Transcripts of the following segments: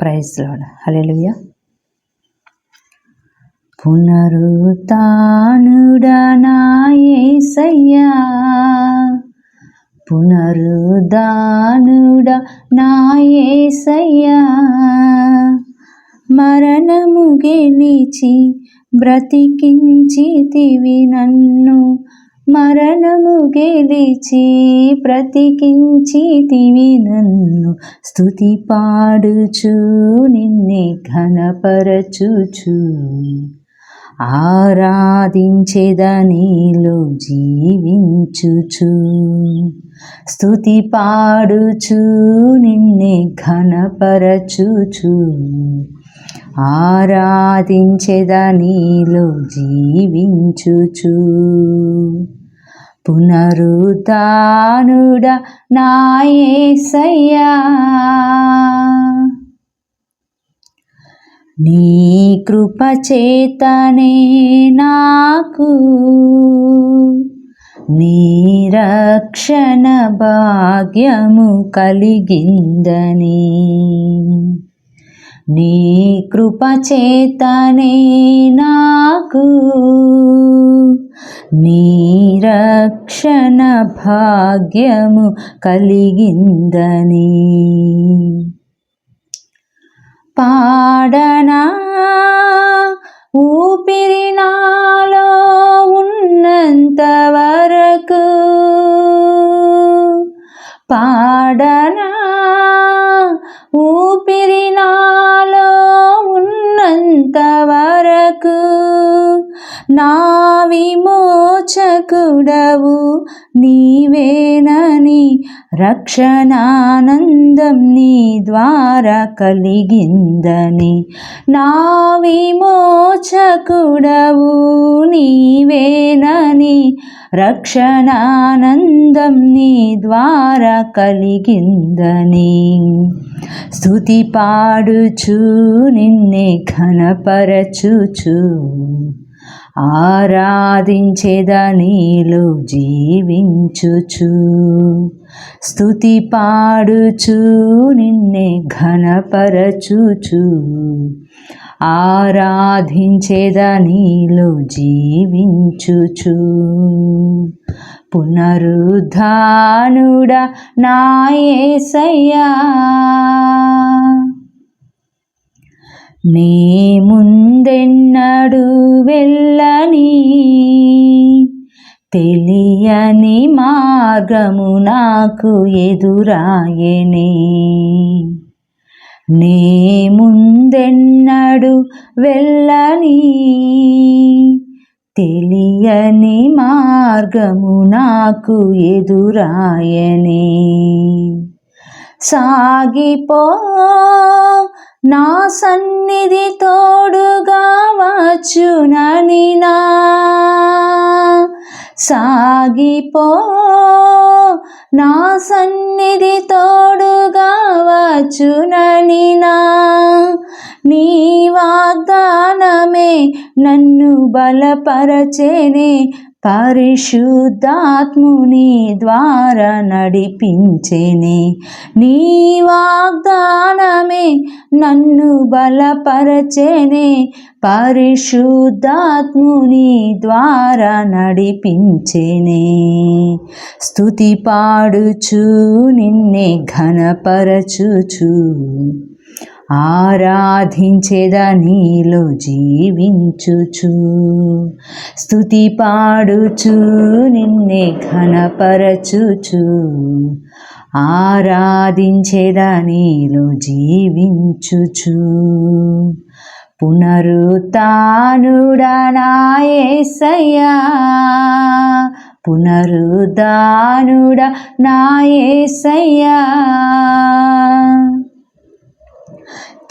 Praise load. హల్లెలూయ. పునరుతానుడా పునరుదానుడ నాయసయ్యా. మరణము గెలిచి బ్రతికించితివి నన్ను. మరణము గెలిచి ప్రతికించితివి నన్ను. స్తుతి పాడుచు నిన్నే ఘనపరచుచు. ఆరాధించేదనిలో జీవించుచు. స్తుతి పాడుచు నిన్నే ఘనపరచుచు. ఆరాధించేదనిలో జీవించుచు. పునరుతానుడ నాయసయ్యా. నీ కృపచేతనే నాకు నీరక్షణ భాగ్యము కలిగిందని. నీ కృపచేతనే నాకు నాకు నీరక్షణ భాగ్యము కలిగిందని. పాడనా ఊపిరి నాలో ఉన్నంత వరకు పాడనా ఊపిరి నాలో ఉన్నంత వరకు నా విమోచకుడవు నీవేనని రక్షణానందం నీ ద్వారా కలిగిందని. నా విమోచకుడవు నీవేనని రక్షణానందం నీ ద్వారా కలిగిందని. స్తుతి పాడుచు నిన్నే ఘనపరచుచు. ఆరాధించేదనిలో జీవించుచు. స్తుతి పాడుచు నిన్నే ఘనపరచుచు. ఆరాధించేదనిలో జీవించుచు. పునరుద్ధానుడ నాయసయ్యా నీ ముందెన్నడు వెళ్ళని తెలియని మార్గము నాకు ఎదురాయనే. నే ముందెన్నడు వెళ్ళని తెలియని మార్గము నాకు ఎదురాయనే. సాగిపో నా సన్నిధి తోడుగా వచ్చునని నా సాగిపో. నా సన్నిధి తోడుగా వచ్చునని నా నీ వాగ్దానమే నన్ను బలపరచేనే. పరిశుద్ధాత్ముని ద్వారా నడిపించేనే. నీ వాగ్దానమే నన్ను బలపరచేనే. పరిశుద్ధాత్ముని ద్వారా నడిపించేనే. స్తుతి పాడుచు నిన్నే ఘనపరచుచు. ఆరాధించేదా నీలో జీవించుచు. స్తుతి పాడుచు నిన్నే ఘనపరచుచు. ఆరాధించేదా నీలో జీవించుచు. పునరుతానుడనాయసయ్యా పునరుదానుడ నాయసయ్యా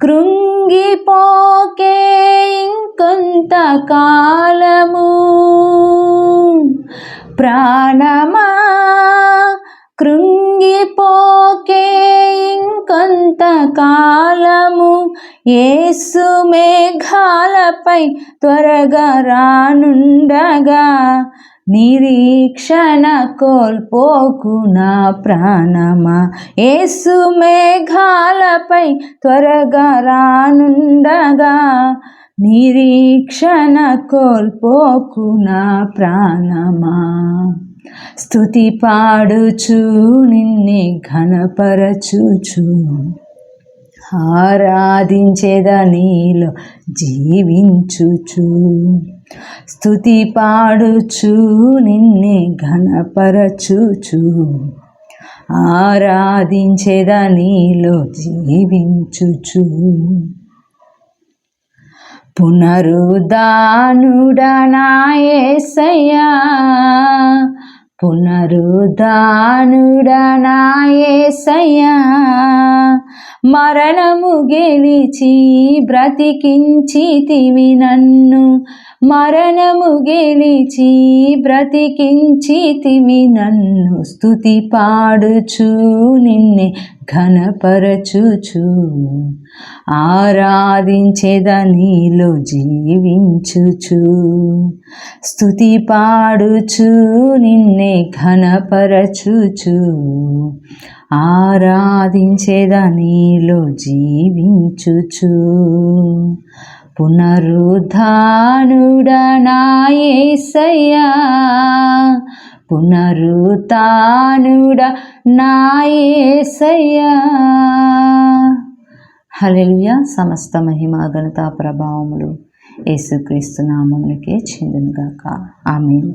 కృంగిపోకే ఇంకొంత కాలము ప్రాణమా? కృంగిపోకే ఇంకొంత కాలము మేఘాలపై త్వరగా రానుండగా నిరీక్షణ కోల్పోకు నా ప్రాణమా. ఏసు మేఘాలపై త్వరగా రానుండగా నిరీక్షణ కోల్పోకు నా ప్రాణమా. స్తుతి పాడుచు నిన్నే ఘనపరచుచు. ఆరాధించేద నీలో జీవించుచు. స్థుతి పాడుచు నిన్నే ఘనపరచుచు. ఆరాధించేద నీలో జీవించుచు. పునరుదానుడనాయసయ్యా పునరుదానుడనాయసయ్యా మరణము గెలిచి బ్రతికించితివి నన్ను. మరణము గెలిచి బ్రతికించితివి నన్ను. స్తుతి పాడుచు నిన్నే ఘనపరచుచు ఆరాధించేద నీలో జీవించుచు. స్థుతి పాడుచు నిన్నే ఘనపరచుచు. ఆరాధించేద నీలో జీవించుచు. పునరుద్ధానుడనాయసయ్యా పునరుతానుడ నాయసయ్యా. హలెలుయ సమస్త మహిమ గణతా ప్రభావములు యేసుక్రీస్తు నామములకే చెందునుగాక. ఆమెను.